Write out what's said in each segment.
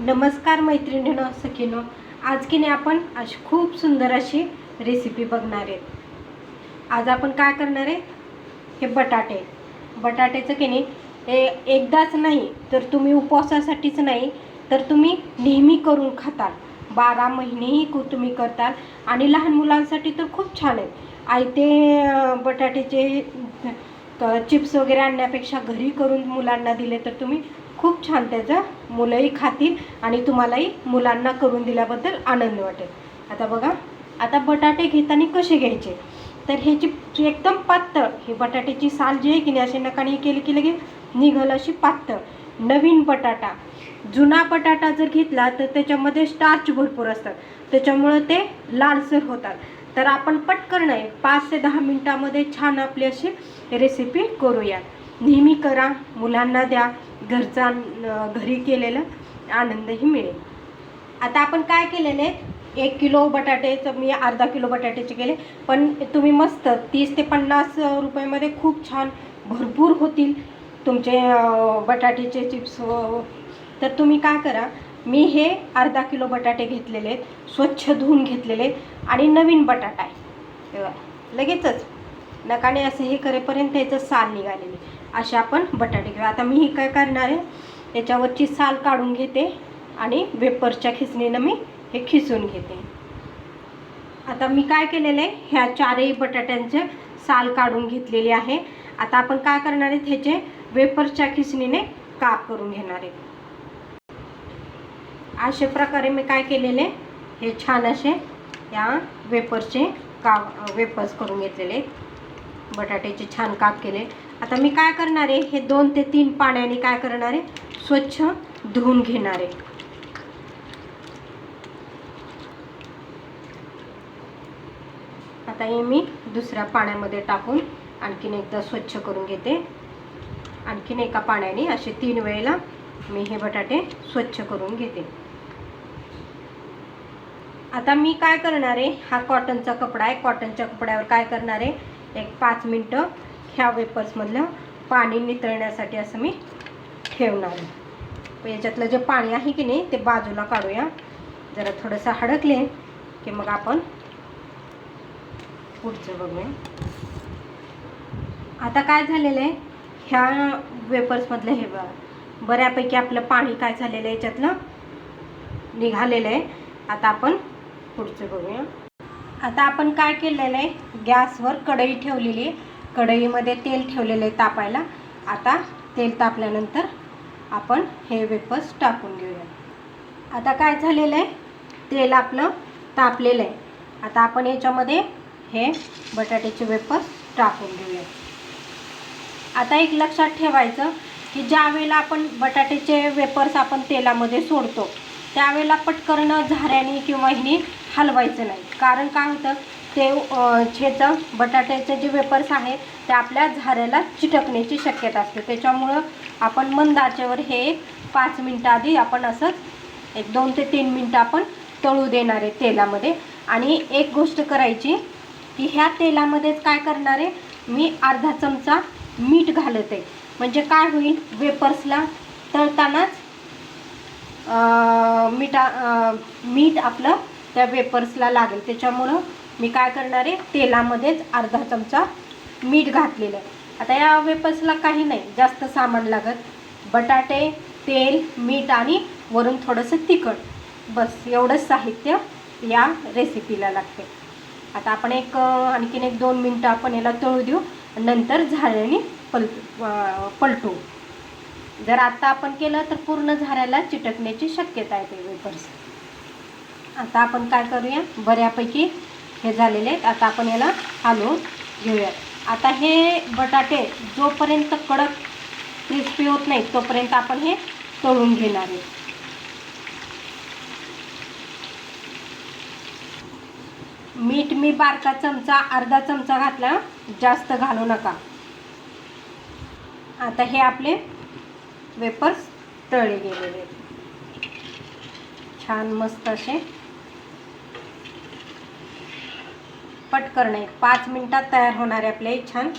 नमस्कार मैत्रिणीनो सखीनो. आज की नाही आपण अशी खूप सुंदर अशी रेसिपी बघणार आहेत आज आपण काय करणार आहे? हे बटाटे. बटाट्याचं की नाही हे एकदाच नाही तर तुम्ही उपवासासाठीच नाही तर तुम्ही नेहमी करून खाताल. बारा महिनेही कु- तुम्ही करताल. आणि लहान मुलांसाठी तर खूप छान आहे. आई ते बटाट्याचे चिप्स वगैरे आणण्यापेक्षा घरी करून मुलांना दिले तर तुम्ही खूप छान त्याचं मुलंही खातील आणि तुम्हालाही मुलांना करून दिल्याबद्दल आनंद वाटेल. आता बघा आता बटाटे घेताना कसे घ्यायचे? तर ह्याची एकदम पातळ ही बटाट्याची साल जी आहे की नाही असे नकाने केली की लगेच निघल अशी पातळ नवीन बटाटा. जुना बटाटा जर घेतला तर त्याच्यामध्ये स्टार्च भरपूर असतात. त्याच्यामुळं ते लालसर होतात. तर आपण पटकन नाही पाच ते दहा मिनटामध्ये छान आपली अशी रेसिपी करूया. नेहमी करा मुलांना द्या. घरचा घरी केलेला आनंदही मिळेल. आता आपण काय केलेले एक किलो बटाट्याचं मी अर्धा किलो बटाट्याचे केले. पण तुम्ही मस्त तीस ते पन्नास रुपयामध्ये खूप छान भरपूर होतील तुमचे बटाट्याचे चिप्स तर तुम्ही काय करा मी हे अर्धा किलो बटाटे घेतलेले आहेत स्वच्छ धुवून घेतलेले आहेत आणि नवीन बटाटा आहे. तेव्हा लगेचच नकाने असं हे करेपर्यंत त्याचं साल निघालेली असे आपण बटाटे घेऊ. आता मी ही काय करणार आहे याच्यावरची साल काढून घेते आणि वेपरच्या खिसणीनं मी हे खिसून घेते. आता मी काय केलेलं आहे ह्या चारही बटाट्यांचे साल काढून घेतलेली आहे. आता आपण काय करणार आहे ह्याचे वेपरच्या खिसणीने काप करून घेणार आहे अशा प्रकारे मी काय केलेले हे छान असे या वेपरचे काप वेपर्स करून घेतलेले आहेत. बटाट्याचे छान काप केले. आता मी काय करणार आहे? हे दोन ते तीन पाण्याने काय करणार आहे? स्वच्छ धुवून घेणार आहे. आता हे मी दुसऱ्या पाण्यामध्ये टाकून आणखीन एकदा स्वच्छ करून घेते. आणखीन एका पाण्याने असे तीन वेळेला मी हे बटाटे स्वच्छ करून घेते. आता मी काय करणार आहे? हा कॉटनचा कपडा आहे. कॉटनच्या कपड्यावर काय करणार आहे? एक पाच मिनटं ह्या वेपर्समधलं पाणी नितळण्यासाठी असं मी ठेवणार आहे. पण याच्यातलं जे पाणी आहे की नाही ते बाजूला काढूया. जरा थोडंसं हडकले की मग आपण पुढचं बघूया. आता काय झालेलं आहे? ह्या वेपर्समधलं हे बऱ्यापैकी आपलं पाणी काय झालेलं आहे याच्यातलं? निघालेलं आहे. आता आपण पुढचं बघूया. आता आपण काय केलेलं आहे? गॅसवर कढई ठेवलेली आहे. कढईमध्ये तेल ठेवलेलं आहे तापायला. आता तेल तापल्यानंतर आपण हे वेपर्स टाकून घेऊया. आता काय झालेलं आहे? तेल आपलं तापलेलं आहे. आता आपण याच्यामध्ये हे बटाट्याचे वेपर्स टाकून घेऊया. आता एक लक्षात ठेवायचं की ज्या वेळेला आपण बटाट्याचे वेपर्स आपण तेलामध्ये सोडतो त्यावेळेला पटकन झाऱ्याने किंवा हिने हलवायचं नाही. कारण काय होतं ते अं, ह्याचं बटाट्याचे जे वेपर्स आहेत ते आपल्या झाऱ्याला चिटकण्याची शक्यता असते. त्याच्यामुळं आपण मंद आचेवर हे एक पाच मिनटं आधी आपण असंच एक दोन ते तीन मिनटं आपण तळू देणार आहे तेलामध्ये. आणि एक गोष्ट करायची की ह्या तेलामध्येच काय करणार आहे मी अर्धा चमचा मीठ घालत. आहे म्हणजे काय होईल वेपर्सला तळतानाच मीठा मीठ आपलं त्या वेपर्सला लागेल. त्याच्यामुळं मी काय करणार आहे तेलामध्येच अर्धा चमचा मीठ घातलेलं आहे. आता या वेपर्सला काही नाही जास्त सामान लागत. बटाटे तेल मीठ आणि वरून थोडंसं तिखट. बस एवढंच साहित्य या रेसिपीला लागते आता आपण एक आणखीन एक दोन मिनटं आपण याला तळू देऊ. नंतर झाऱ्याने पलटू पलटू. जर आत्ता आपण केलं तर पूर्ण झाऱ्याला चिटकण्याची शक्यता आहे ते वेपर्स आता आपण काय करूया? बऱ्यापैकी हे झालेले आहेत. आता आपण याला हलवून घेऊयात आता हे बटाटे जोपर्यंत कडक क्रिस्पी होत नाही तोपर्यंत आपण हे तळून घेणार आहे. मीठ मी बारका चमचा अर्धा चमचा घातला. जास्त घालू नका. आता हे आपले वेपर्स तळले गेलेले आहेत. छान मस्त असे पटकरणे पाच मिनटात तयार होणारे आपले छान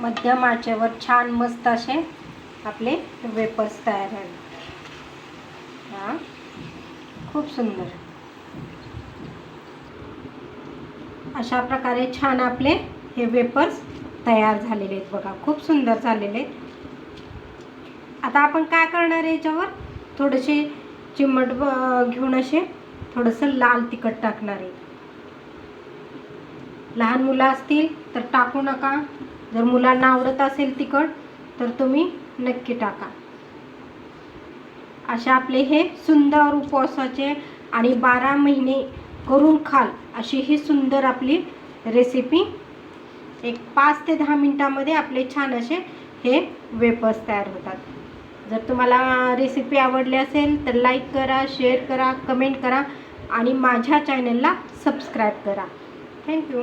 मध्यम आचेवर छान मस्त असे आपले वेपर्स तयार आहेत. हां? खूप सुंदर. अशा प्रकारे छान आपले हे वेपर्स तयार झालेले आहेत बघा. खूप सुंदर झालेले आहेत. आता आपण काय करणार आहे याच्यावर? थोडेसे चिमट घेऊन असे थोडंसं लाल तिखट टाकणार आहे. लहान मुलं असतील तर टाकू नका. जर मुलांना आवडत असेल तिखट तर तुम्ही नक्की टाका. असे आपले हे सुंदर उपवासाचे आणि बारा महिने करून खाल अशी ही सुंदर आपली रेसिपी एक पाच ते दहा मिनटामध्ये आपले छान असे हे वेपर्स तयार होतात. जर तुम्हाला रेसिपी आवडली असेल तर लाईक करा शेअर करा कमेंट करा आणि माझ्या चॅनलला सबस्क्राईब करा. थँक्यू